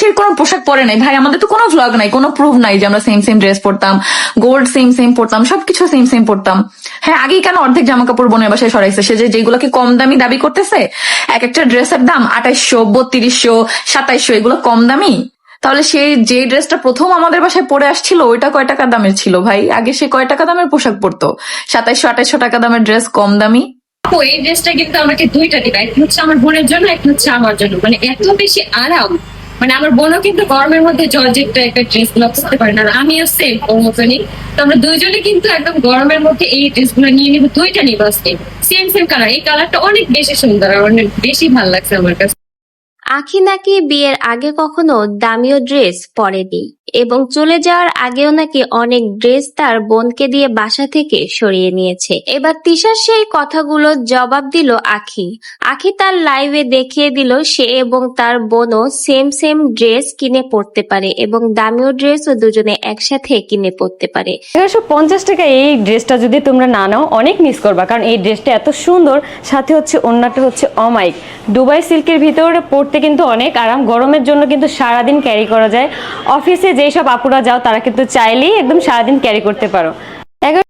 সে কোনো পোশাক পরে নাই? ভাই, আমাদের তো কোনো ভ্লগ নাই, কোনো প্রুফ নাই যে আমরা সেম সেম ড্রেস পরতাম গোল্ড সেম সেম পরতাম, সবকিছু সেম সেম পরতাম। হ্যাঁ আগেই কেন অর্ধেক জামা কাপড় বোনের বাসায় সরাইছে? সে যে যেগুলোকে কম দামি দাবি করতেছে? এক একটা ড্রেসের দাম আঠাইশশো, বত্রিশশো, সাতাইশশো, এগুলো কম দামি? তাহলে সে যে ড্রেসটা প্রথম আমাদের বাসায় পরে আসছিল, ওইটা কয় টাকা দামের ছিল ভাই? আগে সে কয় টাকা দামের পোশাক পরতো? সাতাইশশো, আঠাইশশো টাকা দামের ড্রেস কম দামি? এই ড্রেসটা কিন্তু আমাকে দুইটা দিবে একটা হচ্ছে আমার বোনের জন্য একটা হচ্ছে আমার জন্য। মানে এত বেশি আরাম। মানে আমার বোনও কিন্তু গরমের মধ্যে জর্জেট একটা ড্রেসগুলো পরতে পারে না। আমিও সেম ওর মতনই। তো আমরা দুইজনে কিন্তু একদম গরমের মধ্যে এই ড্রেসগুলো নিয়ে নিবো, দুইটা নিবো আজকে। সেম সেম কালার এই কালারটা অনেক বেশি সুন্দর আর অনেক বেশি ভালো লাগছে আমার কাছে। আখি নাকি বিয়ের আগে কখনো দামিও ড্রেস পরেনি? এবং চলে যাওয়ার আগেও নাকি অনেক ড্রেস তার বোনকে দিয়ে বাসা থেকে সরিয়ে নিয়েছে। এবার তিশার সেই কথাগুলোর জবাব দিল আখি। আখি তার লাইভে দেখিয়ে দিল সে এবং তার বোনও সেম সেম ড্রেস কিনে পড়তে পারে এবং দামিও ড্রেসও দুজনে একসাথে কিনে পড়তে পারে। এগারোশো পঞ্চাশ টাকা এই ড্রেসটা যদি তোমরা না নাও, অনেক মিস করবা, কারণ এই ড্রেসটা এত সুন্দর, সাথে হচ্ছে অন্যটা হচ্ছে অমাইক দুবাই সিল্কের ভিতরে পরতে কিন্তু অনেক, আরাম, গরমের জন্য কিন্তু সারাদিন ক্যারি করা যায়। অফিসে যেই সব আপুরা যাও তারা কিন্তু চাইলেই একদম সারাদিন ক্যারি করতে পারো।